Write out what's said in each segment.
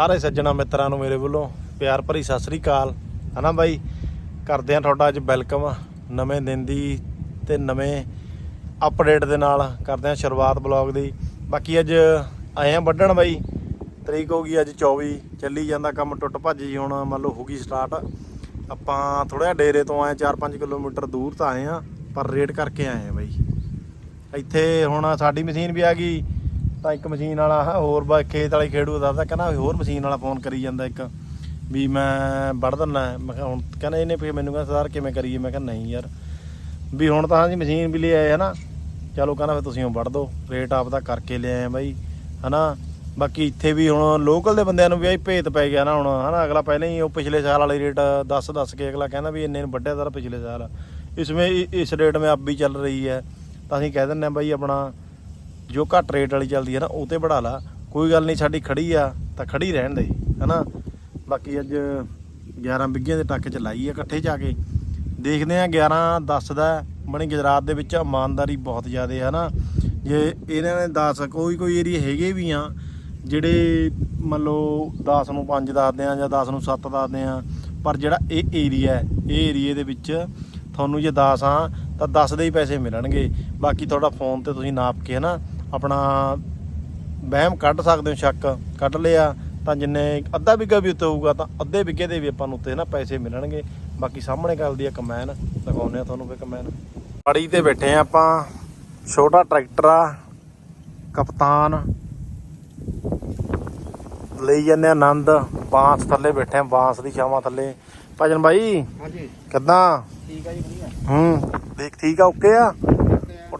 ਸਾਰੇ ਸੱਜਣਾ ਮਿੱਤਰਾਂ ਨੂੰ ਮੇਰੇ ਵੱਲੋਂ ਪਿਆਰ ਭਰੀ ਸਤਿ ਸ੍ਰੀ ਅਕਾਲ। ਹਨਾ ਬਾਈ? ਕਰਦੇ ਆ ਤੁਹਾਡਾ ਅੱਜ ਵੈਲਕਮ ਨਵੇਂ ਦਿਨ ਦੀ ਤੇ ਨਵੇਂ ਅਪਡੇਟ ਦੇ ਨਾਲ ਕਰਦੇ ਆ ਸ਼ੁਰੂਆਤ ਬਲੌਗ ਦੀ। ਬਾਕੀ ਅੱਜ ਆਏ ਆ ਵੱਢਣ ਬਾਈ। ਤਰੀਕ ਹੋ ਗਈ ਅੱਜ 24 ਚੱਲੀ ਜਾਂਦਾ ਕੰਮ ਟੁੱਟ ਭੱਜ ਜੀ ਹੁਣ ਮੰਨ ਲਓ ਹੋ ਗਈ ਸਟਾਰਟ ਆਪਾਂ ਥੋੜਾ ਜਿਹਾ ਡੇਰੇ ਤੋਂ ਆਏ 4-5 ਕਿਲੋਮੀਟਰ ਦੂਰ ਤਾਂ ਆਏ ਆ ਪਰ ਰੇਡ ਕਰਕੇ ਆਏ ਆ ਬਾਈ। ਇੱਥੇ ਹੁਣ ਸਾਡੀ ਮਸ਼ੀਨ ਵੀ ਆ ਗਈ ਤਾਂ ਇੱਕ ਮਸ਼ੀਨ ਵਾਲਾ ਹੋਰ ਬਾ ਖੇਤ ਵਾਲੇ ਖੇਡੂ ਦੱਸਦਾ ਕਹਿੰਦਾ ਹੋਰ ਮਸ਼ੀਨ ਵਾਲਾ ਫੋਨ ਕਰੀ ਜਾਂਦਾ ਇੱਕ, ਵੀ ਮੈਂ ਵੜ ਦਿੰਨਾ ਮੈਂ ਕਿਹਾ ਹੁਣ ਕਹਿੰਦਾ ਇਹਨੇ ਫਿਰ ਮੈਨੂੰ ਕਹਿੰਦਾ ਸਰਦਾਰ ਕਿਵੇਂ ਕਰੀਏ? ਮੈਂ ਕਿਹਾ, ਨਹੀਂ ਯਾਰ। ਵੀ ਹੁਣ ਤਾਂ ਜੀ ਮਸ਼ੀਨ ਵੀ ਲੈ ਆਏ, ਹਨਾ? ਚਲੋ ਕਹਿੰਦਾ ਫਿਰ ਤੁਸੀਂ ਉਹ ਵੜ ਦਿਓ ਰੇਟ ਆਪ ਆਪਦਾ ਕਰਕੇ ਲੈ ਆਏ ਆ ਬਾਈ, ਹਨਾ? ਬਾਕੀ ਇੱਥੇ ਵੀ ਹੁਣ ਲੋਕਲ ਦੇ ਬੰਦਿਆਂ ਨੂੰ ਵੀ ਆਈ ਭੇਤ ਪੈ ਗਿਆ ਨਾ ਹੁਣ, ਹਨਾ? ਅਗਲਾ ਪਹਿਲਾਂ ਹੀ ਉਹ ਪਿਛਲੇ ਸਾਲ ਵਾਲੇ ਰੇਟ ਦੱਸ ਦੱਸ ਕੇ ਅਗਲਾ ਕਹਿੰਦਾ ਵੀ ਇੰਨੇ ਨੂੰ ਵੱਢਿਆ ਦਰ ਪਿਛਲੇ ਸਾਲ। ਇਸ ਇਸਮੇ ਇਸ ਰੇਟ ਮੇ ਆਪ ਵੀ ਚੱਲ ਰਹੀ ਹੈ। ਤਾਂ ਅਸੀਂ ਕਹਿ ਦਿੰਦੇ ਆ ਬਾਈ ਆਪਣਾ ਜੋ ਘੱਟ ਰੇਟ ਵਾਲੀ ਚੱਲਦੀ ਹੈ ਨਾ, ਉਹ ਤੇ ਬੜਾ ਲਾ। ਕੋਈ ਗੱਲ ਨਹੀਂ, ਸਾਡੀ ਖੜੀ ਆ, ਤਾਂ ਖੜੀ ਰਹਿਣ ਦੇ, ਹਨਾ? ਬਾਕੀ ਅੱਜ 11 ਬਿੱਗਿਆਂ ਦੇ ਟੱਕ ਚ ਲਾਈ ਆ ਇਕੱਠੇ ਜਾ ਕੇ। ਦੇਖਦੇ ਆ 11 10 ਦਾ ਬਣੀ ਗੁਜਰਾਤ ਦੇ ਵਿੱਚ ਇਮਾਨਦਾਰੀ ਬਹੁਤ ਜ਼ਿਆਦਾ ਹੈ ਨਾ ਜੇ ਇਹਨਾਂ ਨੇ 10 ਕੋਈ ਕੋਈ ਏਰੀਆ ਹੈਗੇ ਵੀ ਆ, ਜਿਹੜੇ ਮੰਨ ਲਓ 10 ਨੂੰ 5 ਦੱਸਦੇ ਆ ਜਾਂ 10 ਨੂੰ 7 ਦੱਸਦੇ ਆ ਪਰ ਜਿਹੜਾ ਇਹ ਏਰੀਆ ਹੈ, ਇਹ ਏਰੀਏ ਦੇ ਵਿੱਚ ਤੁਹਾਨੂੰ ਜੇ 10 ਆ, ਤਾਂ 10 ਦੇ ਹੀ ਪੈਸੇ ਮਿਲਣਗੇ। ਬਾਕੀ ਤੁਹਾਡਾ ਫੋਨ ਤੇ ਤੁਸੀਂ ਨਾਪ ਕੇ, ਹਨਾ? ਆਪਣਾ ਵਹਿਮ ਕੱਢ ਸਕਦੇ ਹੋ ਸ਼ੱਕ ਕੱਢ ਲਿਆ ਤਾਂ ਜਿੰਨੇ ਅੱਧਾ ਵਿਗਾ ਵੀ ਉੱਤੇ ਹੋਊਗਾ ਤਾਂ ਅੱਧੇ ਵਿਗੇ ਦੇ ਵੀ ਆਪਾਂ ਨੂੰ ਉੱਤੇ ਨਾ ਪੈਸੇ ਮਿਲਣਗੇ। ਬਾਕੀ ਸਾਹਮਣੇ ਕਰਦੀ ਆ ਕਮੈਨ ਦਿਖਾਉਂਦੇ ਆ ਤੁਹਾਨੂੰ ਵੀ ਕਮੈਨ ਪੜੀ ਤੇ ਬੈਠੇ ਆ ਆਪਾਂ। ਛੋਟਾ ਟਰੈਕਟਰ ਆ ਕਪਤਾਨ। ਲਈ ਜਾਂਦੇ ਆ ਆਨੰਦ ਬਾਂਸ ਥੱਲੇ ਬੈਠੇ ਆ ਬਾਂਸ ਦੀ ਛਾਵਾਂ ਥੱਲੇ। ਭਜਨ ਬਾਈ ਹਾਂਜੀ। ਕਿੱਦਾਂ? ਠੀਕ ਆ ਜੀ ਵਧੀਆ। ਹੂੰ ਦੇਖ ਠੀਕ ਆ ਓਕੇ ਆ?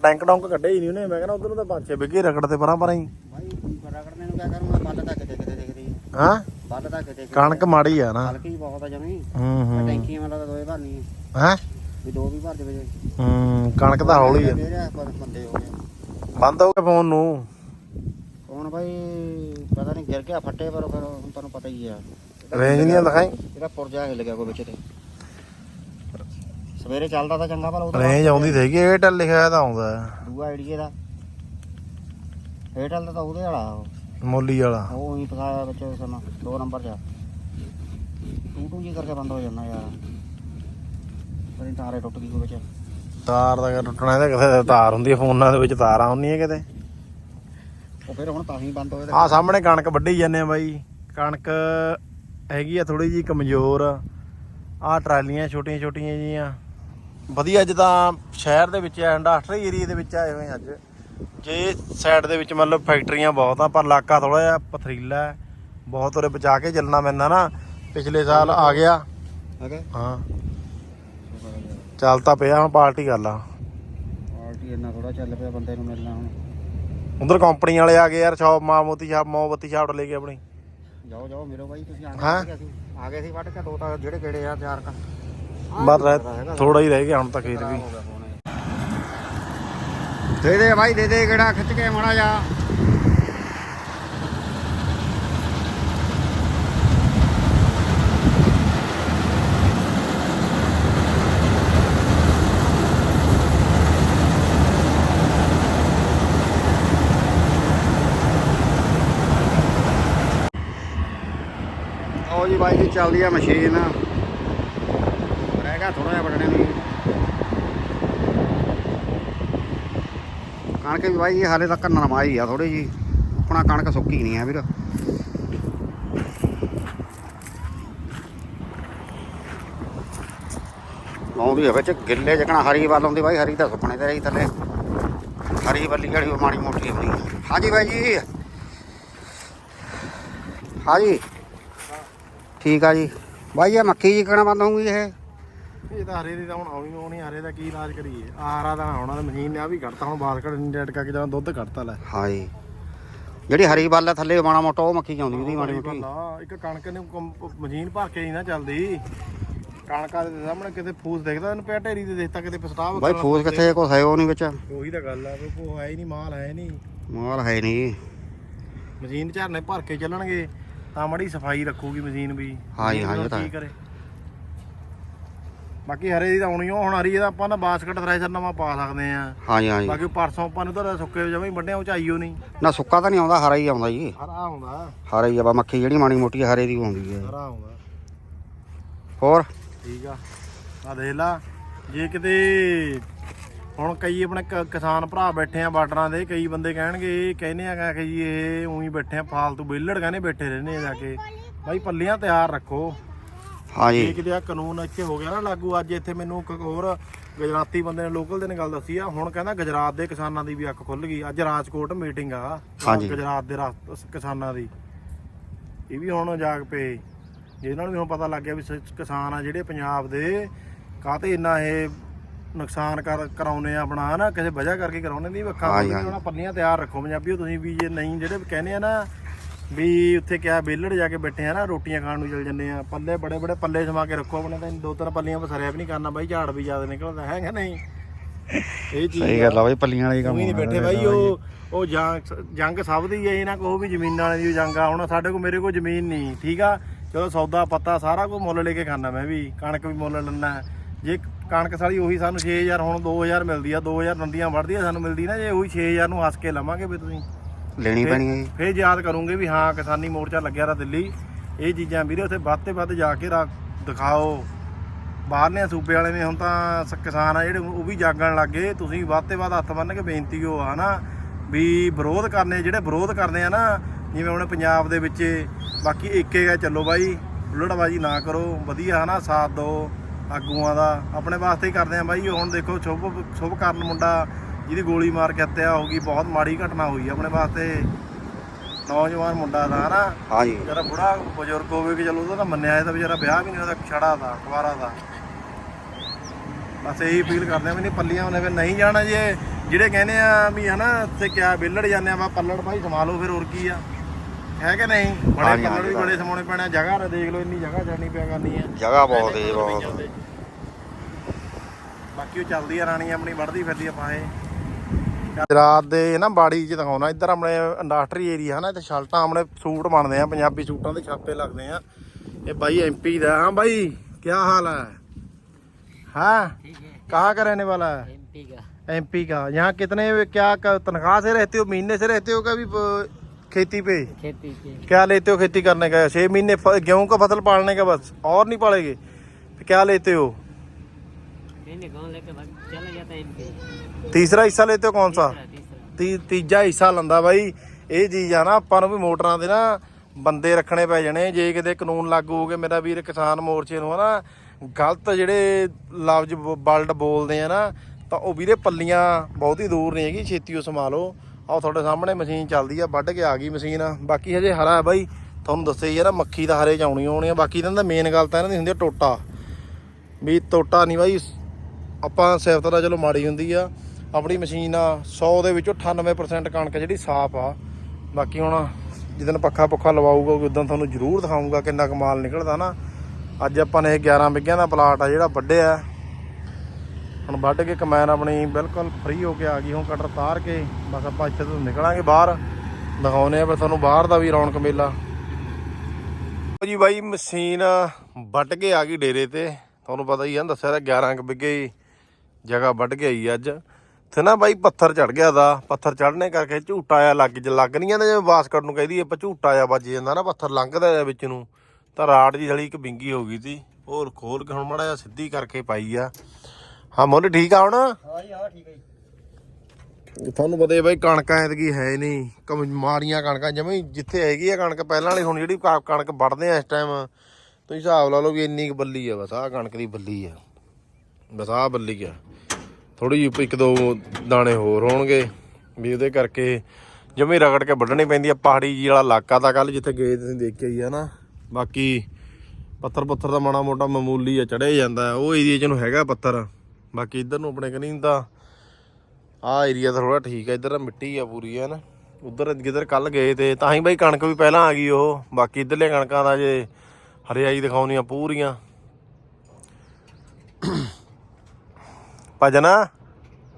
ਟੈਂਕ ਟੌਂਕ ਕੱਢੇ ਹੀ ਨਹੀਂ ਉਹਨੇ ਮੈਂ ਕਹਿੰਦਾ ਉਧਰ ਨੂੰ ਤਾਂ ਪੰਜ ਛੇ ਵਿਗੇ ਰਗੜ ਤੇ ਪਰਾਂ ਪਰਾਂ ਹੀ। ਭਾਈ ਰਗੜਨੇ ਨੂੰ ਕਿਆ ਕਰੂੰਗਾ ਬੱਲ ਤਾਂ ਕਿਤੇ ਕਿਤੇ ਦਿਖਦੀ ਹਾਂ? ਬੱਲ ਤਾਂ ਕਿਤੇ ਕਿਤੇ ਕਣਕ ਮਾੜੀ ਆ ਨਾ। ਹਲਕੀ ਬਹੁਤ ਆ ਜਮੀ। ਹੂੰ ਹੂੰ। ਟੈਂਕੀਆਂ ਵਾਲਾ ਤਾਂ ਦੋਏ ਭਰਨੀ ਹੈ? ਹੈ ਵੀ ਦੋ ਵੀ ਭਰ ਦੇ ਵਜੇ ਹੂੰ ਕਣਕ ਤਾਂ ਹੌਲੀ ਆ। ਪਰ ਬੰਦੇ ਹੋ ਗਏ। ਬੰਦ ਹੋ ਗਿਆ ਫੋਨ ਨੂੰ। ਹੁਣ ਭਾਈ ਪਤਾ ਨਹੀਂ ਗਿਰ ਗਿਆ ਫੱਟੇ ਪਰ ਫਿਰ ਹੁਣ ਤੁਹਾਨੂੰ ਪਤਾ ਹੀ ਆ। ਰੇਂਜ ਨਹੀਂ ਦਿਖਾਈ? ਇਹਦਾ ਪੁਰਜਾ ਹਿੱਲ ਗਿਆ ਕੋਈ ਵਿੱਚ ਤੇ। ਸਵੇਰੇ ਚੱਲਦਾ ਤਾਂ ਚੰਗਾ ਭਲਾ ਉਹ ਤਾਂ ਰੇਂਜ ਆਉਂਦੀ ਸੀਗੀ ਏਅਰਟੈਲ ਲਿਖਿਆ ਤਾਂ ਆਉਂਦਾ। ਦੂਆ ਆਈਡੀਏ ਦਾ। ਏਅਰਟੈਲ ਦਾ ਤਾਂ ਉਹਦੇ ਵਾਲਾ ਉਹ। ਮੋਲੀ ਵਾਲਾ। ਉਹ ਹੀ ਫਸਾਇਆ ਵਿੱਚ ਸਮਾਂ ਦੋ ਨੰਬਰ 'ਚ। ਟੂ ਟੂ ਜੀ ਕਰਕੇ ਬੰਦ ਹੋ ਜਾਂਦਾ ਯਾਰ। ਪਰੀ ਤਾਰੇ ਟੁੱਟ ਗਈ ਕੋਈ ਵਿੱਚ ਤਾਰ ਦਾ ਕਿਆ ਟੁੱਟਣਾ ਇਹਦਾ ਕਿਥੇ ਤਾਰ ਹੁੰਦੀ ਹੈ ਫੋਨਾਂ ਦੇ ਵਿੱਚ ਤਾਰਾਂ ਹੁੰਦੀਆਂ ਕਿਤੇ। ਉਹ ਫਿਰ ਹੁਣ ਤਾਂ ਹੀ ਬੰਦ ਹੋਏ ਆ ਸਾਹਮਣੇ ਕਣਕ ਵੱਢੀ ਜਾਂਦੇ ਆ ਬਾਈ। ਕਣਕ ਹੈਗੀ ਆ ਥੋੜੀ ਜੀ ਕਮਜ਼ੋਰ। ਆ ਟਰਾਲੀਆਂ ਛੋਟੀਆਂ ਛੋਟੀਆਂ ਜੀਆਂ ਵਧੀਆ ਅੱਜ ਤਾਂ ਸ਼ਹਿਰ ਦੇ ਵਿੱਚ ਇੰਡਸਟਰੀ ਏਰੀਆ ਦੇ ਵਿੱਚ ਆਏ ਹੋਏ ਅੱਜ। ਜੇ ਸਾਈਡ ਦੇ ਵਿੱਚ ਮਤਲਬ ਫੈਕਟਰੀਆਂ ਬਹੁਤ ਆ ਪਰ ਇਲਾਕਾ ਥੋੜਾ ਜਿਹਾ ਪਥਰੀਲਾ ਹੈ। ਬਹੁਤ ਉਰੇ ਬਚਾ ਕੇ ਚੱਲਣਾ ਪੈਂਦਾ ਨਾ। ਪਿਛਲੇ ਸਾਲ ਆ ਗਿਆ। ਹਾਂ। ਚੱਲ ਤਾਂ ਪਿਆ ਹੁਣ ਪਾਰਟੀ ਕਰ ਲਾ। ਪਾਰਟੀ ਇੰਨਾ ਥੋੜਾ ਚੱਲ ਪਿਆ ਬੰਦੇ ਨੂੰ ਮਿਲਣਾ ਹੁਣ। ਉਧਰ ਕੰਪਨੀ ਵਾਲੇ ਆ ਗਏ ਯਾਰ ਸ਼ਾਪ ਮਾ ਮੋਤੀ ਸ਼ਾਪ ਮੋਬਤੀ ਸ਼ਾਪ ਲੈ ਕੇ ਆਪਣੀ। ਜਾਓ ਜਾਓ ਮਿਲੋ ਬਾਈ ਤੁਸੀਂ ਆ ਹੈਂ? ਗਏ ਸੀ ਆ ਗਏ ਸੀ ਵੱਢ ਕੇ ਦੋ ਤਾਂ ਜਿਹੜੇ ਕਿਹੜੇ ਆ ਚਾਰ ਕਾ ਬਸ ਰਹਿ ਥੋੜਾ ਹੀ ਰਹਿ ਗਿਆ ਹੁਣ ਤਾਂ ਖੇਤ ਵੀ। ਦੇ ਦੇ ਭਾਈ ਦੇ ਦੇ ਕਿਹੜਾ ਖਿੱਚ ਕੇ ਮਾੜਾ ਜਾ ਆਓ ਜੀ ਬਾਈ ਜੀ, ਚੱਲਦੀ ਆ ਮਸ਼ੀਨ। ਰਹਿ ਥੋੜਾ ਜਿਹਾ ਵੱਢਣੇ ਨੂੰ। ਕਣਕ ਵੀ ਬਾਈ ਜੀ ਹਾਲੇ ਤੱਕ ਨਰਮਾਈ ਆ ਥੋੜੀ ਜੀ ਆਪਣਾ ਕਣਕ ਸੁੱਕੀ ਨਹੀਂ ਆ ਵੀਰ। ਆਉਂਦੀ ਆ ਵਿੱਚ ਗਿੱਲੇ ਜਕਣਾ ਹਰੀ ਵੱਲ ਆਉਂਦੀ ਬਾਈ, ਹਰੀ ਤਾਂ ਸੁੱਕਣੇ ਤੇ ਰਹੀ ਥੱਲੇ। ਹਰੀ ਵੱਲੀ ਜਿਹੜੀ ਉਹ ਮਾੜੀ ਮੋਟੀ ਆਉਂਦੀ ਹਾਂਜੀ ਬਾਈ ਜੀ। ਹਾਂਜੀ। ਠੀਕ ਆ ਜੀ। ਬਾਈ ਇਹ ਮੱਕੀ ਜੀ ਕਣਾ ਬੰਦ ਹੋਊਗੀ ਇਹ। ਇਹ ਤਾਂ ਹਰੇ ਦੀ ਤਾਂ ਹੁਣ ਆਉਣੀ ਆਉਣੀ ਹਰੇ ਦਾ ਕੀ ਇਲਾਜ ਕਰੀਏ? ਆਹਾਰਾ ਦਾ ਆਉਣਾ ਤੇ ਮਸ਼ੀਨ ਨੇ ਆ ਵੀ ਕੱਢਤਾ ਹੁਣ ਬਾਸਕਟ ਨਹੀਂ ਡੈਟ ਕਰਕੇ ਜਦੋਂ ਦੁੱਧ ਕੱਢਤਾ ਲੈ। ਹਾਂਜੀ ਜਿਹੜੀ ਹਰੀ ਵੱਲ ਆ ਥੱਲੇ ਮਾੜਾ ਮੋਟਾ ਉਹ ਮੱਕੀ ਜਾਂਦੀ ਉਹਦੀ ਮਾੜੀ ਮੋਟੀ। ਨਾ ਇੱਕ ਕਣਕ ਨੇ ਕੰਮ- ਮਸ਼ੀਨ ਭਰ ਕੇ ਨਹੀਂ ਨਾ ਚੱਲਦੀ। ਕਣਕਾਂ ਦੇ ਸਾਹਮਣੇ ਕਿਤੇ ਫੂਸ ਦਿਖਦਾ ਇਹਨੂੰ ਪਿਆ ਢੇਰੀ ਤੇ ਦੇਖਤਾ ਕਿਤੇ ਪਸਤਾਵ ਬਾਈ ਫੂਸ ਕਿੱਥੇ ਕੁਛ ਹੈ ਉਹ ਨਹੀਂ ਵਿੱਚ। ਉਹੀ ਤਾਂ ਗੱਲ ਆ ਵੀ ਕੋ ਹੈ ਹੀ ਨਹੀਂ ਮਾਲ ਹੈ ਨਹੀਂ। ਮਾਲ ਹੈ ਨਹੀਂ। ਮਸ਼ੀਨ ਝਰਨੇ ਭਰ ਕੇ ਚੱਲਣਗੇ ਤਾਂ ਮੜੀ ਸਫ਼ਾਈ ਰੱਖੂਗੀ ਮਸ਼ੀਨ ਵੀ। ਉਹ ਤਾਂ ਕੀ। ਕਰੇ? ਬਾਕੀ ਹਰੇ ਦੀ ਤਾਂ ਆਉਣੀ ਓ ਹੁਣ ਹਰੀ ਇਹਦਾ ਆਪਾਂ ਨਾ ਬਾਸਕਟ ਥ੍ਰੈਸ਼ਰ ਨਵਾਂ ਪਾ ਸਕਦੇ ਆ। ਹਾਂਜੀ ਹਾਂਜੀ। ਬਾਕੀ ਪਰਸੋਂ ਆਪਾਂ ਨੂੰ ਤਾਂ ਸੁੱਕੇ ਜਮੇ ਵੱਡਿਆ ਉਚਾਈਓ ਨਹੀਂ। ਨਾ ਸੁੱਕਾ ਤਾਂ ਨਹੀਂ ਆਉਂਦਾ ਹਰਾ ਹੀ ਆਉਂਦਾ ਜੀ। ਹਰਾ ਆਉਂਦਾ। ਹਰਾ ਹੀ ਆ ਬਾ ਮੱਖੀ ਜਿਹੜੀ ਮਾੜੀ ਮੋਟੀ ਹਰੇ ਦੀ ਆਉਂਦੀ ਹੈ ਹਰਾ ਆਉਂਦਾ। ਹੋਰ? ਠੀਕ ਆ। ਆ ਦੇਖ ਲਾ ਜੇ ਕਿਤੇ ਹੁਣ ਕਈ ਆਪਣੇ ਕਿਸਾਨ ਭਰਾ ਬੈਠੇ ਆ ਬਾਰਡਰਾਂ ਦੇ ਕਈ ਬੰਦੇ ਕਹਿਣਗੇ ਇਹ ਕਹਿੰਦੇ ਆ ਕਿ ਜੀ ਇਹ ਉਹੀ ਬੈਠੇ ਆ ਫਾਲਤੂ ਬੇਲੜ ਕਹਿੰਦੇ ਬੈਠੇ ਰਹਿੰਦੇ ਆ ਜਾ ਕੇ। ਬਾਈ ਪੱਲੀਆਂ ਤਿਆਰ ਰੱਖੋ। ਜੇ ਹਾਂਜੀ ਕਿਤੇ ਆ ਕਾਨੂੰਨ ਇੱਥੇ ਹੋ ਗਿਆ ਨਾ ਲਾਗੂ ਅੱਜ ਇੱਥੇ ਮੈਨੂੰ ਇੱਕ ਹੋਰ ਗੁਜਰਾਤੀ ਬੰਦੇ ਨੇ ਲੋਕਲ ਦੇ ਨੇ ਗੱਲ ਦੱਸੀ ਆ ਹੁਣ ਕਹਿੰਦਾ ਗੁਜਰਾਤ ਦੇ ਕਿਸਾਨਾਂ ਦੀ ਵੀ ਅੱਖ ਖੁੱਲ ਗਈ ਅੱਜ ਰਾਜਕੋਟ ਮੀਟਿੰਗ ਆ ਹਾਂਜੀ। ਗੁਜਰਾਤ ਦੇ ਰਾਸ- ਕਿਸਾਨਾਂ ਦੀ ਇਹ ਵੀ ਹੁਣ ਜਾਗ ਪਏ ਜੇ ਇਹਨਾਂ ਨੂੰ ਵੀ ਹੁਣ ਪਤਾ ਲੱਗ ਗਿਆ ਵੀ ਸ- ਕਿਸਾਨ ਆ ਜਿਹੜੇ ਪੰਜਾਬ ਦੇ ਕਾਹਤੇ ਇੰਨਾ ਇਹ ਨੁਕਸਾਨ ਕਰ ਕਰਾਉਨੇ ਆ ਆਪਣਾ ਹਨਾ ਕਿਸੇ ਵਜ੍ਹਾ ਕਰਕੇ ਕਰਾਉਨੇ ਦੀ ਅੱਖਾਂ ਹਾਂਜੀ, ਖੁੱਲ੍ਹ ਹਾਂਜੀ। ਉਹਨਾਂ ਪੱਲੀਆਂ ਤਿਆਰ ਰੱਖੋ ਪੰਜਾਬੀਓ ਤੁਸੀਂ ਵੀ ਜੇ ਨਹੀਂ ਜਿਹੜੇ ਕਹਿੰਦੇ ਆ ਨਾ ਵੀ ਉੱਥੇ ਕਿਆ ਬੇਲੜ ਜਾ ਕੇ ਬੈਠੇ ਆ ਨਾ ਰੋਟੀਆਂ ਖਾਣ ਨੂੰ ਚਲ ਜੰਨੇ ਆ। ਪੱਲੇ ਬੜੇ ਬੜੇ ਪੱਲੇ ਸਮਾ ਕੇ ਰੱਖੋ ਆਪਣੇ ਤਾਂ ਦੋ ਤਿੰਨ ਪੱਲੀਆਂ ਬਸਰਿਆ ਵੀ ਨਹੀਂ ਕਰਨਾ ਬਾਈ ਝਾੜ ਵੀ ਜ਼ਿਆਦਾ ਨਿਕਲਦਾ ਹੈ ਕਿ ਨਹੀਂ? ਇਹ ਚੀਜ਼ ਸਹੀ ਗੱਲ ਆ ਬਈ ਪੱਲੀਆਂ ਵਾਲੀ ਕੰਮ ਨਹੀਂ ਬੈਠੇ ਬਾਈ ਉਹ ਉਹ ਜੰਗ ਜੰਗ ਸਭ ਦੀ ਹੈ ਇਹ ਨਾ ਕਹੋ ਵੀ ਜ਼ਮੀਨਾਂ ਵਾਲੀ ਦੀ ਜੰਗ ਆ। ਹੁਣ ਸਾਡੇ ਕੋਲ ਮੇਰੇ ਕੋਲ ਜ਼ਮੀਨ ਨਹੀਂ ਠੀਕ ਆ? ਚਲੋ ਸੌਦਾ ਪੱਤਾ ਸਾਰਾ ਕੁਝ ਮੁੱਲ ਲੈ ਕੇ ਖਾਣਾ ਮੈਂ ਵੀ ਕਣਕ ਵੀ ਮੁੱਲ ਲੈਣਾ ਜੇ ਕਣਕ ਸਾਲੀ ਉਹੀ ਸਾਨੂੰ 6000 ਹੁਣ 2000 ਮਿਲਦੀ ਆ 2000 ਨੰਦੀਆਂ ਵੜਦੀ ਆ ਸਾਨੂੰ ਮਿਲਦੀ ਨਾ ਜੇ ਉਹੀ 6000 ਨੂੰ ਹੱਸ ਕੇ ਲਵਾਂਗੇ ਵੀ ਤੁਸੀਂ। ਲੈਣੀ ਪੈਣੀ ਹੈ ਜੀ। ਫੇਰ ਯਾਦ ਕਰੂੰਗੇ ਵੀ ਹਾਂ ਕਿਸਾਨੀ ਮੋਰਚਾ ਲੱਗਿਆ ਰਾ ਦਿੱਲੀ। ਇਹ ਚੀਜ਼ਾਂ ਵੀਰੇ ਉੱਥੇ ਵੱਧ ਤੇ ਵੱਧ ਜਾ ਕੇ ਰਾ- ਦਿਖਾਓ। ਬਾਹਰਲੇ ਸੂਬੇ ਵਾਲੇ ਨੇ ਹੁਣ ਤਾਂ ਸ- ਕਿਸਾਨ ਆ ਜਿਹੜੇ ਉਹ ਵੀ ਜਾਗਣ ਲੱਗੇ ਤੁਸੀਂ ਵੱਧ ਤੇ ਵੱਧ ਹੱਥ ਬੰਨ ਕੇ ਬੇਨਤੀ ਹੋ ਆ ਨਾ ਵੀ ਵਿਰੋਧ ਕਰਨੇ ਜਿਹੜੇ ਵਿਰੋਧ ਕਰਦੇ ਆ ਨਾ ਜਿਵੇਂ ਹੁਣ ਪੰਜਾਬ ਦੇ ਵਿੱਚ ਬਾਕੀ ਏਕੇ ਗਾ ਚੱਲੋ ਬਾਈ ਉਲੜਬਾਜੀ ਨਾ ਕਰੋ। ਵਧੀਆ ਹਨਾ ਸਾਥ ਦਿਓ ਆਗੂਆਂ ਦਾ। ਆਪਣੇ ਵਾਸਤੇ ਹੀ ਕਰਦੇ ਆ ਬਾਈ ਹੁਣ ਦੇਖੋ ਸ਼ੁਭ ਸ਼ੁਭ ਕਰਨ ਮੁੰਡਾ ਜਿਹਦੀ ਗੋਲੀ ਮਾਰ ਕੇ ਹੱਤਿਆ ਹੋ ਗਈ ਬਹੁਤ ਮਾੜੀ ਘਟਨਾ ਹੋਈ ਆਪਣੇ ਵਾਸਤੇ। ਨੌਜਵਾਨ ਮੁੰਡਾ ਦਾ ਹਨਾ? ਹਾਂਜੀ। ਜਿਹੜਾ ਬੁੜਾ ਬਜ਼ੁਰਗ ਹੋਵੇ ਕਿ ਚਲੋ ਉਹਦਾ ਤਾਂ ਮੰਨਿਆ ਇਹ ਤਾਂ ਵਿਚਾਰਾ ਵਿਆਹ ਵੀ ਨਹੀਂ ਉਹਦਾ ਛੜਾ ਦਾ ਕੁਵਾਰਾ ਦਾ ਬਸ ਇਹੀ ਅਪੀਲ ਕਰਦੇ ਆ ਵੀ ਨਹੀਂ ਪੱਲੀਆਂ ਉਹਨੇ ਫਿਰ ਨਹੀਂ ਜਾਣਾ ਜੇ। ਜਿਹੜੇ ਕਹਿੰਦੇ ਆ ਵੀ ਹਨਾ ਤੇ ਕਿਆ ਬਿੱਲੜ ਜਾਂਦੇ ਆ ਵਾ ਪੱਲੜ ਭਾਈ ਸੰਭਾਲੋ ਫਿਰ ਹੋਰ ਕੀ ਆ। ਹੈ ਕਿ ਨਹੀਂ? ਬੜੇ ਪੱਲੜ ਵੀ ਬੜੇ ਸਮਾਉਣੇ ਪੈਣੇ ਜਗ੍ਹਾ ਤਾਂ ਦੇਖ ਲਓ ਇੰਨੀ ਜਗ੍ਹਾ ਛੱਡਣੀ ਪਿਆ ਕਰਨੀ ਆ। ਜਗ੍ਹਾ ਬਹੁਤ ਹੈ ਬਹੁਤ। ਬਾਕੀ ਉਹ ਚੱਲਦੀ ਆ ਰਾਣੀ ਆਪਣੀ ਵੜਦੀ ਫਿਰਦੀ ਆ ਪਾਏ ਰਾਤ ਦੇ ਨਾ ਬਾੜੀ 'ਚ ਦਿਖਾਉਣਾ ਇੱਧਰ ਆਪਣੇ ਇੰਡਸਟਰੀ ਏਰੀਆ ਹਨਾ ਤੇ ਸ਼ਰਟਾਂ ਆਪਣੇ ਸੂਟ ਬਣਦੇ ਆ ਪੰਜਾਬੀ ਸੂਟਾਂ ਦੇ ਛਾਪੇ ਲੱਗਦੇ ਆ ਇਹ ਬਾਈ ਐਮਪੀ ਦਾ ਹਾਂ ਬਾਈ ਕੀ ਹਾਲ ਹੈ हाँ कहाँ का रहने वाला है एमपी का एमपी का यहाँ कितने क्या क- तनख्वाह से रहते हो महीने से रहते हो कभी प- खेती पे खेती के क्या लेते हो खेती करने का छह महीने फ- गेहूं का फसल पालने का बस और नहीं पालेंगे तो क्या लेते हो नहीं नहीं गाँव लेके भाग चला जाता है एमपी तीसरा हिस्सा लेते हो कौन सा तीसरा ਤੀ ਤੀਜਾ ਹਿੱਸਾ ਲੰਦਾ ਬਾਈ ਇਹ ਚੀਜ਼ ਆ ਨਾ ਆਪਾਂ ਨੂੰ ਵੀ ਮੋਟਰਾਂ ਦੇ ਨਾ ਬੰਦੇ ਰੱਖਣੇ ਪੈ ਜਾਣੇ ਜੇ ਕਿਤੇ ਕਾਨੂੰਨ ਲਾਗੂ ਹੋ ਗਏ ਮੇਰਾ ਵੀਰ ਕਿਸਾਨ ਮੋਰਚੇ ਨੂੰ ਹਨਾ ਗਲਤ ਜਿਹੜੇ ਲਫ਼ਜ਼ ਵਰਲਡ ਬੋਲਦੇ ਆ ਨਾ ਤਾਂ ਉਹ ਵੀਰੇ ਪੱਲੀਆਂ ਬਹੁਤੀ ਦੂਰ ਨਹੀਂ ਹੈਗੀ ਛੇਤੀ ਉਹ ਸੰਭਾਲੋ ਆਹ ਤੁਹਾਡੇ ਸਾਹਮਣੇ ਮਸ਼ੀਨ ਚੱਲਦੀ ਆ ਵੱਢ ਕੇ ਆ ਗਈ ਮਸ਼ੀਨ ਬਾਕੀ ਹਜੇ ਹਰਾ ਹੈ ਬਾਈ ਤੁਹਾਨੂੰ ਦੱਸੇ ਯਾਰ ਮੱਖੀ ਦਾ ਹਰੇ ਚ ਆਉਣੀ ਆਉਣੀ ਆ ਬਾਕੀ ਇਹਨਾਂ ਦਾ ਮੇਨ ਗੱਲ ਤਾਂ ਇਹਨਾਂ ਦੀ ਹੁੰਦੀ ਆ ਟੋਟਾ ਵੀ ਟੋਟਾ ਨਹੀਂ ਬਾਈ ਆਪਾਂ ਸਿਫਤ ਦਾ ਚਲੋ ਮਾੜੀ ਹੁੰਦੀ ਆ, ਆਪਣੀ ਮਸ਼ੀਨ ਆ 100 ਦੇ ਵਿੱਚੋਂ 98% ਕਣਕ ਜਿਹੜੀ ਸਾਫ਼ ਆ। ਬਾਕੀ ਹੁਣ ਜਿੱਦਣ ਪੱਖਾ ਪੁੱਖਾ ਲਵਾਊਗਾ ਉਦੋਂ ਤੁਹਾਨੂੰ ਜ਼ਰੂਰ ਦਿਖਾਊਗਾ ਕਿੰਨਾ ਕਮਾਲ ਨਿਕਲਦਾ ਨਾ। ਅੱਜ ਆਪਾਂ ਨੇ ਇਹ 11 ਬਿੱਗਿਆਂ ਦਾ ਪਲਾਟ ਆ ਜਿਹੜਾ ਵੱਢਿਆ। ਹੁਣ ਵੱਢ ਕੇ ਕਮੈਨ ਆਪਣੀ ਬਿਲਕੁਲ ਫ੍ਰੀ ਹੋ ਕੇ ਆ ਗਈ, ਹੁਣ ਕਟਰ ਤਾਰ ਕੇ, ਬਸ ਆਪਾਂ ਇੱਥੇ ਤੋਂ ਨਿਕਲਾਂਗੇ ਬਾਹਰ। ਦਿਖਾਉਨੇ ਆ ਫਿਰ ਤੁਹਾਨੂੰ ਬਾਹਰ ਦਾ ਵੀ ਰੌਣਕ ਮੇਲਾ। ਜੀ ਬਾਈ, ਮਸ਼ੀਨ ਵੱਢ ਕੇ ਆ ਗਈ ਡੇਰੇ ਤੇ। ਤੁਹਾਨੂੰ ਪਤਾ ਹੀ ਆ, ਦੱਸਿਆ ਤਾਂ 11 ਕੁ ਬਿੱਗੇ ਹੀ। ਜਗ੍ਹਾ ਵੱਢ ਕੇ ਆਈ ਅੱਜ। ਤੇ ਨਾ ਬਾਈ ਪੱਥਰ ਚੜ ਗਿਆ ਦਾ। ਪੱਥਰ ਚੜਨੇ ਕਰਕੇ ਝੂਟਾ ਆ ਲੱਗ ਜ ਲੱਗ ਨਹੀਂ ਜਾਂਦਾ ਜਿਵੇਂ ਬਾਸਕਟ ਨੂੰ ਕਹਿੰਦੀ ਆਪਾਂ ਝੂਟਾ ਆ ਵੱਜ ਜਾਂਦਾ ਨਾ ਪੱਥਰ ਲੰਘਦਾ ਆ ਵਿੱਚ ਨੂੰ। ਤਾਂ ਰਾੜ ਜੀ ਥਲੀ ਇੱਕ ਬਿੰਗੀ ਹੋ ਗਈ ਸੀ। ਹੋਰ ਖੋਲ ਕੇ ਹੁਣ ਮਾੜਾ ਜਿਹਾ ਸਿੱਧੀ ਕਰਕੇ ਪਾਈ ਆ। ਹਾਂ ਮੁੱਲ ਠੀਕ ਆ ਹੁਣ? ਹਾਂ ਜੀ ਹਾਂ ਠੀਕ ਹੈ ਤੁਹਾਨੂੰ ਪਤਾ ਹੈ ਬਾਈ ਕਣਕਾਂ ਐਤਕੀ ਹੈ ਨਹੀਂ। ਕਮ ਮਾਰੀਆਂ ਕਣਕਾਂ ਜਮੇ ਜਿੱਥੇ ਹੈਗੀ ਆ ਕਣਕ ਪਹਿਲਾਂ ਵਾਲੀ ਹੁਣ ਜਿਹੜੀ ਕਣਕ ਵੱਢਦੇ ਆ ਇਸ ਟਾਈਮ ਤੁਸੀਂ ਹਿਸਾਬ ਲਾ ਲਓ ਵੀ ਇੰਨੀ ਕੁ ਬੱਲੀ ਆ ਬਸ ਆਹ ਕਣਕ ਦੀ ਬੱਲੀ ਆ। ਬਸ ਆਹ ਬੱਲੀ ਆ। ਥੋੜੀ ਜਿਹੀ ਇੱਕ ਦੋ ਦਾਣੇ ਹੋਰ ਹੋਣਗੇ ਵੀ ਉਹਦੇ ਕਰਕੇ ਜਮੀ ਰਗੜ ਕੇ ਵੱਢਣੀ ਪੈਂਦੀ ਆ। ਪਹਾੜੀ ਜੀ ਵਾਲਾ ਇਲਾਕਾ ਤਾਂ ਕੱਲ ਜਿੱਥੇ ਗਏ ਤੁਸੀਂ ਦੇਖਿਆ ਹੀ ਆ ਨਾ। ਬਾਕੀ ਪੱਥਰ ਪੱਥਰ ਦਾ ਮਾੜਾ ਮੋਟਾ ਮਾਮੂਲੀ ਆ ਚੜਿਆ ਜਾਂਦਾ ਉਹ ਏਰੀਆ ਚ ਨੂੰ ਹੈਗਾ ਪੱਥਰ। ਬਾਕੀ ਇੱਧਰ ਨੂੰ ਆਪਣੇ ਕਨੀ ਤਾਂ ਆਹ ਏਰੀਆ ਤਾਂ ਥੋੜਾ ਠੀਕ ਆ। ਇੱਧਰ ਮਿੱਟੀ ਆ ਪੂਰੀ, ਹੈ ਨਾ। ਉਧਰ ਜਿੱਧਰ ਕੱਲ ਗਏ ਤੇ ਤਾਂ ਹੀ ਬਾਈ ਕਣਕ ਵੀ ਪਹਿਲਾਂ ਆ ਗਈ ਉਹ। ਬਾਕੀ ਇੱਧਰਲੇ ਕਣਕਾਂ ਦਾ ਜੇ ਹਰਿਆਈ ਦਿਖਾਉਣੀਆਂ ਪੂਰੀਆਂ। ਭਜਨਾ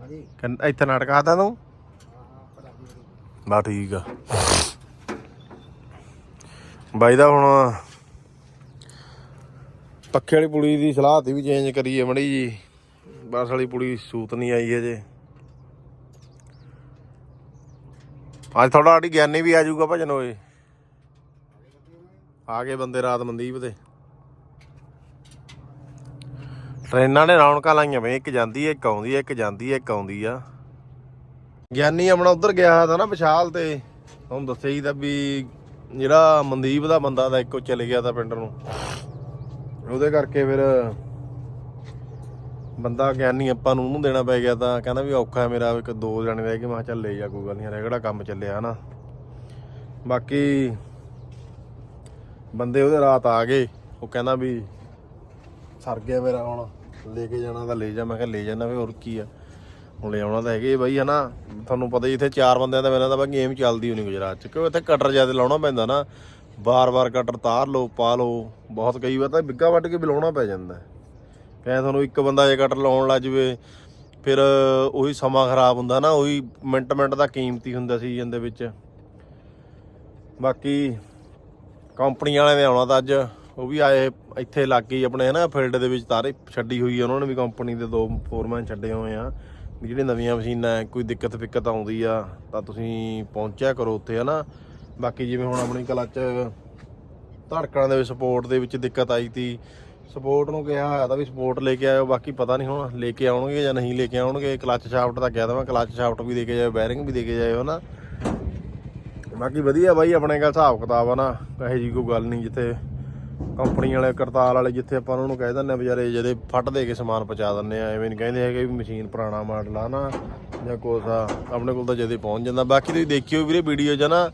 ਹਾਂ ਜੀ ਕਿੰਨ- ਇੱਥੇ ਨਾਟਕ ਆਦਾ ਤੂੰ? ਬਾ ਠੀਕ ਆ। ਬਾਈ ਦਾ ਹੁਣ। ਪੱਖੇ ਵਾਲੀ ਪੁਲੀ ਦੀ ਸਲਾਹ ਤੀ ਵੀ ਚੇਂਜ ਕਰੀਏ ਮੜੀ ਜੀ। ਬਸ ਵਾਲੀ ਪੁਲੀ ਸੂਤ ਨਹੀਂ ਆਈ ਅਜੇ ਅੱਜ ਥੋੜਾ ਆੜੀ ਗਿਆਨੀ ਵੀ ਆ ਜਾਊਗਾ ਭਜਨ ਓਏ। ਆ ਗਏ ਬੰਦੇ ਰਾਤ ਮਨਦੀਪ ਦੇ। ਟ੍ਰੇਨਾਂ ਨੇ ਰੌਣਕਾਂ ਲਾਈਆਂ ਵੇ ਇੱਕ ਜਾਂਦੀ ਹੈ ਇੱਕ ਆਉਂਦੀ ਹੈ ਇੱਕ ਜਾਂਦੀ ਹੈ ਇੱਕ ਆਉਂਦੀ ਆ। ਗਿਆਨੀ ਆਪਣਾ ਉਧਰ ਗਿਆ ਤਾਂ ਨਾ ਵਿਸ਼ਾਲ ਤੇ ਤੁਹਾਨੂੰ ਦੱਸਿਆ ਹੀ ਤਾਂ ਵੀ ਜਿਹੜਾ ਮਨਦੀਪ ਦਾ ਬੰਦਾ ਦਾ ਇੱਕੋ ਚਲੇ ਗਿਆ ਤਾਂ ਪਿੰਡ ਨੂੰ। ਉਹਦੇ ਕਰਕੇ ਫਿਰ ਬੰਦਾ ਗਿਆਨੀ ਆਪਾਂ ਨੂੰ ਉਹਨੂੰ ਦੇਣਾ ਪੈ ਗਿਆ ਤਾਂ ਕਹਿੰਦਾ ਵੀ ਔਖਾ ਮੇਰਾ, ਇੱਕ ਦੋ ਜਣੇ ਰਹਿ ਗਏ, ਮੈਂ ਕਿਹਾ ਚੱਲ ਲੈ ਜਾ, ਕੋਈ ਗੱਲ ਨਹੀਂ ਹਰੇ ਕਿਹੜਾ ਕੰਮ ਚੱਲਿਆ ਹਨਾ। ਬਾਕੀ ਬੰਦੇ ਉਹਦੇ ਰਾਤ ਆ ਗਏ, ਉਹ ਕਹਿੰਦਾ ਵੀ ਸਰ ਗਿਆ ਮੇਰਾ ਹੁਣ। ਲੈ ਕੇ ਜਾਣਾ ਤਾਂ ਲੈ ਜਾ, ਮੈਂ ਕਿਹਾ ਲੈ ਜਾਣਾ ਵੀ ਹੋਰ ਕੀ ਆ। ਹੁਣ ਲੈ ਆਉਣਾ ਤਾਂ ਹੈਗੇ ਬਾਈ, ਹਨਾ? ਤੁਹਾਨੂੰ ਪਤਾ ਹੀ ਇੱਥੇ ਚਾਰ ਬੰਦਿਆਂ ਦਾ ਮੇਰਾ ਤਾਂ ਬਾ ਗੇਮ ਚੱਲਦੀ ਹੋਣੀ ਗੁਜਰਾਤ ਚ। ਕਿਉਂ ਇੱਥੇ ਕਟਰ ਜ਼ਿਆਦਾ ਲਾਉਣਾ ਪੈਂਦਾ ਨਾ। ਬਾਰ-ਬਾਰ ਕਟਰ ਤਾਰ ਲਓ, ਪਾ ਲਓ। ਬਹੁਤ ਕਈ ਵਾਰ ਤਾਂ ਬਿੱਗਾ ਵੱਢ ਕੇ ਵੀ ਲਾਉਣਾ ਪੈ ਜਾਂਦਾ। ਕਹੇ ਤੁਹਾਨੂੰ ਇੱਕ ਬੰਦਾ ਜੇ ਕਟਰ ਲਾਉਣ ਲੱਗ ਜਵੇ, ਫਿਰ ਉਹੀ ਸਮਾਂ ਖਰਾਬ ਹੁੰਦਾ ਨਾ, ਉਹੀ ਮਿੰਟ ਮਿੰਟ ਦਾ ਕੀਮਤੀ ਹੁੰਦਾ ਸੀਜ਼ਨ ਦੇ ਵਿੱਚ। ਬਾਕੀ ਕੰਪਨੀ ਵਾਲਿਆਂ ਨੇ ਆਉਣਾ ਤਾਂ ਅੱਜ। ਉਹ ਵੀ ਆਏ ਇੱਥੇ ਲੱਗ ਗਈ ਆਪਣੇ, ਹਨਾ, ਫੀਲਡ ਦੇ ਵਿੱਚ ਤਾਰੇ ਛੱਡੀ ਹੋਈ ਆ, ਉਹਨਾਂ ਨੇ ਵੀ ਕੰਪਨੀ ਦੇ ਦੋ ਫੋਰਮੈਨ ਛੱਡੇ ਹੋਏ ਆ। ਵੀ ਜਿਹੜੇ ਨਵੀਆਂ ਮਸ਼ੀਨਾਂ ਕੋਈ ਦਿੱਕਤ ਫਿੱਕਤ ਆਉਂਦੀ ਆ, ਤਾਂ ਤੁਸੀਂ ਪਹੁੰਚਿਆ ਕਰੋ ਉੱਥੇ, ਹਨਾ। ਬਾਕੀ ਜਿਵੇਂ ਹੁਣ ਆਪਣੀ ਕਲੱਚ ਧੜਕਣ ਦੇ ਵਿੱਚ ਸਪੋਰਟ ਦੇ ਵਿੱਚ ਦਿੱਕਤ ਆਈ ਤੀ ਸਪੋਰਟ ਨੂੰ ਕਿਹਾ ਹੋਇਆ ਤਾਂ ਵੀ ਸਪੋਰਟ ਲੈ ਕੇ ਆਇਓ, ਬਾਕੀ ਪਤਾ ਨਹੀਂ ਹੁਣ ਲੈ ਕੇ ਆਉਣਗੇ ਜਾਂ ਨਹੀਂ ਲੈ ਕੇ ਆਉਣਗੇ ਕਲੱਚ ਸ਼ਾਫਟ ਤਾਂ ਗਿਆ ਤਾਂ ਮੈਂ ਕਲੱਚ ਸ਼ਾਫਟ ਵੀ ਦੇ ਕੇ ਜਾਇਓ ਬੈਰਿੰਗ ਵੀ ਦੇ ਕੇ ਜਾਇਓ, ਹਨਾ। ਬਾਕੀ ਵਧੀਆ ਬਾਈ, ਆਪਣੇ ਕੋਲ ਹਿਸਾਬ ਕਿਤਾਬ ਆ ਨਾ ਕਹੇ ਜੀ ਕੋਈ ਗੱਲ ਨਹੀਂ ਜਿੱਥੇ ਕੰਪਨੀ ਵਾਲੇ ਕਰਤਾਲ ਵਾਲੇ ਜਿੱਥੇ ਆਪਾਂ ਉਹਨਾਂ ਨੂੰ ਕਹਿ ਦਿੰਦੇ ਆ ਵਿਚਾਰੇ, ਜਿਹਦੇ ਫੱਟ ਦੇ ਕੇ ਸਮਾਨ ਪਹੁੰਚਾ ਦਿੰਦੇ ਆ ਐਵੇਂ ਨਹੀਂ ਕਹਿੰਦੇ ਹੈਗੇ ਵੀ ਮਸ਼ੀਨ ਪੁਰਾਣਾ ਮਾਡਲ ਆ ਨਾ, ਜਾਂ ਕੁਛ ਆ, ਆਪਣੇ ਕੋਲ ਤਾਂ ਜਦੇ ਪਹੁੰਚ ਜਾਂਦਾ। ਬਾਕੀ ਤੁਸੀਂ ਦੇਖਿਓ ਵੀਰੇ ਵੀਡੀਓ 'ਚ ਨਾ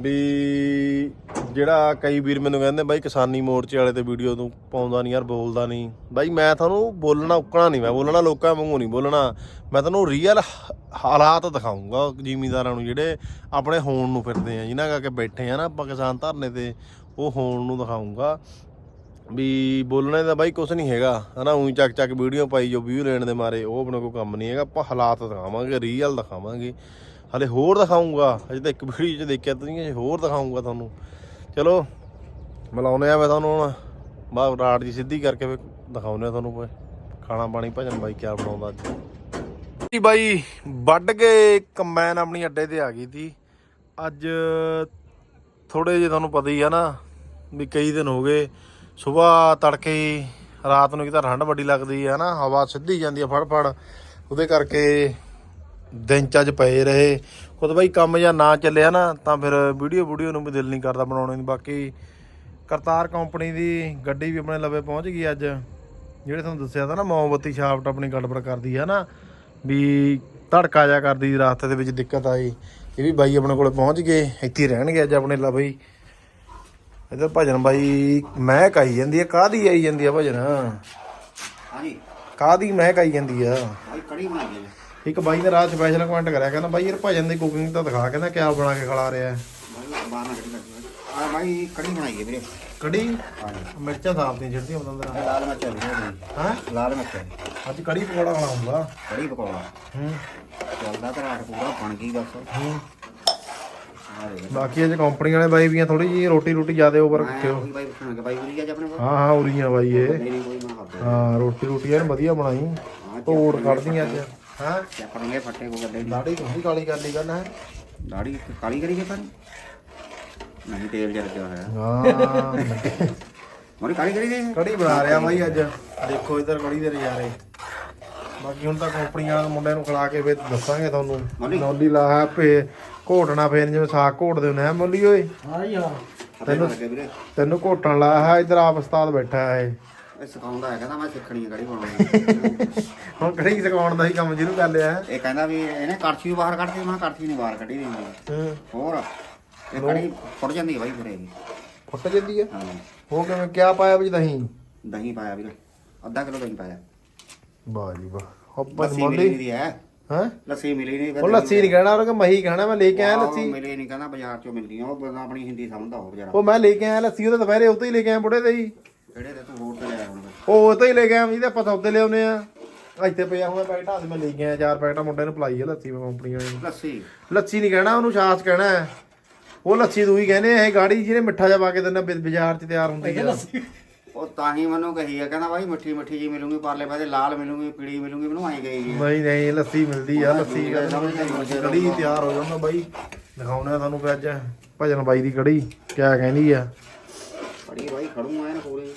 ਵੀ ਜਿਹੜਾ ਕਈ ਵੀਰ ਮੈਨੂੰ ਕਹਿੰਦੇ ਬਾਈ ਕਿਸਾਨੀ ਮੋਰਚੇ ਵਾਲੇ ਤੇ ਵੀਡੀਓ ਤੂੰ ਪਾਉਂਦਾ ਨਹੀਂ ਯਾਰ, ਬੋਲਦਾ ਨਹੀਂ ਬਾਈ ਮੈਂ ਤੁਹਾਨੂੰ ਬੋਲਣਾ ਉੱਕਣਾ ਨਹੀਂ ਮੈਂ ਬੋਲਣਾ ਲੋਕਾਂ ਵਾਂਗੂ ਨਹੀਂ ਬੋਲਣਾ। ਮੈਂ ਤੁਹਾਨੂੰ ਰੀਅਲ ਹਾਲਾਤ ਦਿਖਾਉਂਗਾ ਜ਼ਿਮੀਂਦਾਰਾਂ ਨੂੰ ਜਿਹੜੇ ਆਪਣੇ ਹੋਣ ਨੂੰ ਫਿਰਦੇ ਆ, ਜਿਨ੍ਹਾਂ ਕਰਕੇ ਬੈਠੇ ਆ ਨਾ ਆਪਾਂ ਕਿਸਾਨ ਧਰਨੇ ਤੇ। ਉਹ ਹੋਣ ਨੂੰ ਦਿਖਾਉਂਗਾ ਵੀ ਬੋਲਣੇ ਦਾ ਬਾਈ ਕੁਝ ਨਹੀਂ ਹੈਗਾ। ਹਨਾ, ਉਹੀ ਚੱਕ ਚੱਕ ਵੀਡੀਓ ਪਾਈ ਜੋ ਵਿਊ ਲੈਣ ਦੇ ਮਾਰੇ, ਉਹ ਆਪਣੇ ਕੋਲ ਕੰਮ ਨਹੀਂ ਹੈਗਾ। ਆਪਾਂ ਹਾਲਾਤ ਦਿਖਾਵਾਂਗੇ ਰੀਅਲ ਦਿਖਾਵਾਂਗੇ। ਹਲੇ ਹੋਰ ਦਿਖਾਉਂਗਾ ਅਜੇ ਤਾਂ ਇੱਕ ਵੀਡੀਓ 'ਚ ਦੇਖਿਆ ਤੁਸੀਂ ਹੋਰ ਦਿਖਾਉਂਗਾ ਤੁਹਾਨੂੰ। ਚਲੋ ਮਿਲਾਉਨੇ ਆ ਮੈਂ ਤੁਹਾਨੂੰ ਹੁਣ। ਬਾਹਰ ਰਾੜ ਜੀ ਸਿੱਧੀ ਕਰਕੇ ਫਿਰ ਦਿਖਾਉਨੇ ਆ ਤੁਹਾਨੂੰ ਕੋਈ। ਖਾਣਾ ਪਾਣੀ, ਭਜਨ ਬਾਈ ਕਿਆ ਬਣਾਉਂਦਾ ਅੱਜ। ਜੀ ਬਾਈ, ਵੱਢ ਕੇ ਕੰਬਾਈਨ ਆਪਣੀ ਅੱਡੇ ਤੇ ਆ ਗਈ ਸੀ। ਅੱਜ ਥੋੜੇ ਜੇ ਤੁਹਾਨੂੰ ਪਤਾ ਹੀ ਆ ਨਾ ਵੀ ਕਈ ਦਿਨ ਹੋ ਗਏ, ਸਵੇਰ ਤੜਕੇ ਰਾਤ ਨੂੰ ਕਿਤਾ ਠੰਡ ਵੱਡੀ ਲੱਗਦੀ ਹੈ ਨਾ, ਹਵਾ ਸਿੱਧੀ ਜਾਂਦੀ ਹੈ ਫੜ ਫੜ, ਉਹਦੇ ਕਰਕੇ ਦਿਨ ਚ ਪਏ ਰਹੇ। ਖੁਦ ਬਾਈ ਕੰਮ ਜਾਂ ਨਾ ਚੱਲਿਆ ਨਾ, ਤਾਂ ਫਿਰ ਵੀਡੀਓ ਵੀਡੀਓ ਨੂੰ ਵੀ ਦਿਲ ਨਹੀਂ ਕਰਦਾ ਬਣਾਉਣੇ ਨੂੰ। ਬਾਕੀ ਕਰਤਾਰ ਕੰਪਨੀ ਦੀ ਗੱਡੀ ਵੀ ਆਪਣੇ ਲਵੇ ਪਹੁੰਚ ਗਈ ਅੱਜ। ਜਿਹੜੇ ਤੁਹਾਨੂੰ ਦੱਸਿਆ ਤਾਂ ਨਾ, ਮੋਮਬੱਤੀ ਸ਼ਾਫਟ ਆਪਣੀ ਗੜਬੜ ਕਰਦੀ ਹੈ ਨਾ, ਵੀ ਧੜਕਾ ਜਾ ਕਰਦੀ ਰਾਸਤੇ ਦੇ ਵਿੱਚ ਦਿੱਕਤ ਆਈ। ਇਹ ਵੀ ਬਾਈ ਆਪਣੇ ਕੋਲੇ ਪਹੁੰਚ ਗਏ, ਇੱਥੇ ਰਹਿਣਗੇ ਅੱਜ ਆਪਣੇ ਲਵੇ ਹੀ। ਇਧਰ ਭਜਨ ਬਾਈ ਮਹਿਕ ਆਈ ਜਾਂਦੀ ਹੈ ਕਾਦੀ ਆਈ ਜਾਂਦੀ ਆ ਭਜਨ? ਹਾਂਜੀ। ਕਾਦੀ ਮਹਿਕ ਆਈ ਜਾਂਦੀ ਆ? ਭਾਈ ਕੜੀ ਬਣਾ ਦੇ ਇੱਕ ਬਾਈ ਨੇ ਰਾਤ ਸਪੈਸ਼ਲ ਕਮੈਂਟ ਕਰਿਆ ਕਹਿੰਦਾ ਬਾਈ ਯਾਰ ਭਜਨ ਦੀ ਕੁਕਿੰਗ ਤਾਂ ਦਿਖਾ ਕਹਿੰਦਾ ਕਿਆ ਬਣਾ ਕੇ ਖਿਲਾ ਰਿਹਾ। ਹੈ ਭਾਈ ਬਾਹਰ ਨਾ ਕੜੀ ਲੱਗੀ ਆ ਕੜੀ ਬਣਾਈਏ ਵੀਰੇ। ਕੜੀ? ਹਾਂਜੀ। ਮਿਰਚਾਂ ਸਾਫ਼ ਦੀਆਂ ਛਿੜਦੀਆਂ ਬੰਦਰ ਲਾਲ ਮਿਰਚ ਹੈ ਹਾਂ? ਲਾਲ ਮਿਰਚ ਹੈ ਅੱਜ ਕੜੀ ਪਕੌੜਾ ਬਣਾਉਂਗਾ ਕੜੀ ਪਕੌੜਾ। ਹੂੰ। ਚੱਲਦਾ ਤਾਂ ਰਾਤ ਪੂਰਾ ਬਣ ਗਈ ਬਸ। ਹੂੰ। ਆ ਦੇ ਬਾਕੀ ਅੱਜ ਕੰਪਨੀ ਵਾਲੇ ਬਾਈ ਵੀ ਥੋੜੀ ਜੀ ਰੋਟੀ ਰੋਟੀ ਜ਼ਿਆਦਾ ਓਵਰ ਪੁੱਛਣਗੇ ਅੱਜ ਆਪਣੇ ਕੋਲ? ਹਾਂ ਹਾਂ ਉਰੀਆਂ ਬਾਈ ਇਹ। ਹਾਂ ਰੋਟੀ ਰੋਟੀ ਐਨ ਵਧੀਆ ਬਣਾਈ। ਤੋੜ ਕੱਢਦੀ ਅੱਜ। ਹਾਂ? ਕਰਾਂਗੇ ਫੱਟੇ ਕੋ ਦੀ ਦਾੜੀ ਤੁਸੀਂ ਕਾਲੀ ਕਰ ਲਈ ਕਰਨਾ ਹੈ? ਦਾੜੀ ਕਾਲੀ ਕਰੀ ਕੇ ਪਰ ਨਹੀਂ ਤੇਲ ਜਰ ਗਿਆ ਹੋਇਆ। ਹਾਂ। ਮੋਰੀ ਕਾਲੀ ਕਰੀ ਗਈ ਕੜੀ ਬਣਾ ਰਿਹਾ ਬਾਈ ਅੱਜ। ਦੇਖੋ ਇਧਰ ਕੜੀ ਦੇ ਨਜ਼ਾਰੇ। ਬਾਕੀ ਹੁਣ ਤਾਂ ਕੰਪਨੀ ਵਾਲੇ ਮੁੰਡਿਆਂ ਨੂੰ ਖਿਲਾ ਕੇ ਫਿਰ ਦੱਸਾਂਗੇ ਤੁਹਾਨੂੰ। ਨੌਲੀ ਪੇ ਘੋਟਣਾ ਫੇਰ ਜਿਵੇਂ ਸਾਗ ਘੋਟਦੇ ਹੁੰਦੇ ਆ ਮੋਲੀ ਓਏ। ਤੈਨੂੰ ਲੱਗੇ ਵੀਰੇ। ਤੈਨੂੰ ਘੋਟਣ ਲਾਇਆ ਇਧਰ ਆਪ ਉਸਤਾਦ ਬੈਠਾ ਹੈ ਇਹ। ਸਿਖਾਉਂਦਾ ਹੈ ਕਹਿੰਦਾ ਮੈਂ ਸਿੱਖਣੀ ਹੈ ਕੜੀ ਬਣਾਉਣੀ ਹੁਣ ਕੜੀ ਸਿਖਾਉਣ ਦਾ ਹੀ ਕੰਮ ਜਿਹਨੂੰ ਕਰ ਲਿਆ ਹੈ। ਇਹ ਕਹਿੰਦਾ ਵੀ ਇਹਨੇ ਕੜਛੀ ਬਾਹਰ ਕੱਢਦੀ ਮੈਂ ਕੜਛੀ ਨਹੀਂ ਬਾਹਰ ਕੱਢੀ ਦਿੰਦੀ ਹੂੰ। ਹੋਰ ਇਹ ਕੜੀ ਫੁੱਟ ਜਾਂਦੀ ਹੈ ਬਾਈ ਫਿਰ ਇਹ? ਫੁੱਟ ਜਾਂਦੀ ਹੈ ਹਾਂ। ਹੋ ਕਿਵੇਂ ਕਿਆ ਪਾਇਆ ਵਿੱਚ ਦਹੀਂ? ਦਹੀਂ ਪਾਇਆ ਵੀਰੇ ਅੱਧਾ ਕਿਲੋ ਦਹੀਂ ਪਾਇਆ। ਵਾਹ ਜੀ ਵਾਹ ਹੱਪਾ ਮਿਲੀ। ਨਹੀਂ ਹੈ। ਹੈ? ਲੱਸੀ ਮਿਲੀ ਨਹੀਂ ਉਹ ਲੱਸੀ ਨਹੀਂ ਕਹਿਣਾ ਉਹ ਮਹੀ ਕਹਿਣਾ ਮੈਂ ਲੈ ਕੇ ਆਇਆ ਲੱਸੀ। ਮਿਲੀ ਨਹੀਂ ਕਹਿੰਦਾ ਬਾਜ਼ਾਰ ਚੋਂ ਮਿਲਦੀ ਆ ਉਹ ਬੰਦਾ ਆਪਣੀ ਹਿੰਦੀ ਸਮਝਦਾ ਹੋ ਵਿਚਾਰਾ ਉਹ ਮੈਂ ਲੈ ਕੇ ਆਇਆ ਲੱਸੀ ਉਹਦੇ ਦੁਪਹਿਰੇ ਉੱਤੇ ਹੀ ਲੈ ਕੇ ਆਇਆ ਬੁੜੇ ਤੇ ਹੀ। ਕਿਹੜੇ ਤੇ ਤੂੰ ਹੋਰ ਤੇ ਲਿਆ ਹੁਣ ਉਹ ਉੱਤੇ ਹੀ ਲੈ ਕੇ ਆਇਆ ਜਿਹਦੇ ਆਪਾਂ ਸੌਦੇ ਲਿਆਉਨੇ ਆ। ਇੱਥੇ ਪਿਆ ਹੋਇਆ ਪੈਕਟ ਹੱਥ ਮੈਂ ਲੈ ਕੇ ਆਇਆ ਚਾਰ ਪੈਕਟਾਂ ਮੁੰਡੇ ਨੂੰ ਪਲਾਈ ਆ ਲੱਸੀ ਮੈਂ ਕੰਪਨੀ ਵਾਲੇ ਨੂੰ। ਲੱਸੀ? ਲੱਸੀ ਨਹੀਂ ਕਹਿਣਾ ਉਹਨੂੰ ਛਾਸ ਕਹਿਣਾ ਹੈ। ਉਹ ਲੱਸੀ ਦੂਈ ਕਹਿੰਦੇ ਆ ਇਹ ਗਾੜੀ ਜਿਹਨੇ ਮਿੱਠਾ ਜਿਹਾ ਪਾ ਕੇ ਦਿੰਦਾ ਬਾਜ਼ਾਰ 'ਚ ਤਿਆਰ ਹੁੰਦੀ ਆ। ਉਹ ਤਾਂ ਹੀ ਮੈਨੂੰ ਕਹੀ ਆ ਕਹਿੰਦਾ ਬਾਈ ਮਿੱਠੀ ਮਿੱਠੀ ਜੀ ਮਿਲੂਗੀ ਪਰਲੇ ਪਾਸੇ ਲਾਲ ਮਿਲੂਗੀ ਪੀਲੀ ਮਿਲੂਗੀ ਮੈਨੂੰ ਆਈ ਗਈ ਜੀ ਨਹੀਂ ਨਹੀਂ ਲੱਸੀ ਮਿਲਦੀ ਆ ਲੱਸੀ। ਕੜੀ ਤਿਆਰ ਹੋ ਜਾਂਦਾ ਬਾਈ। ਦਿਖਾਉਣੇ ਤੁਹਾਨੂੰ ਅੱਜ ਭਜਨ ਬਾਈ ਦੀ ਕੜੀ ਕਿਆ ਕਹਿੰਦੀ ਆ। ਬੜੀ ਬਾਈ ਖੜੂਗਾ ਇਹਨ ਪੂਰੀ।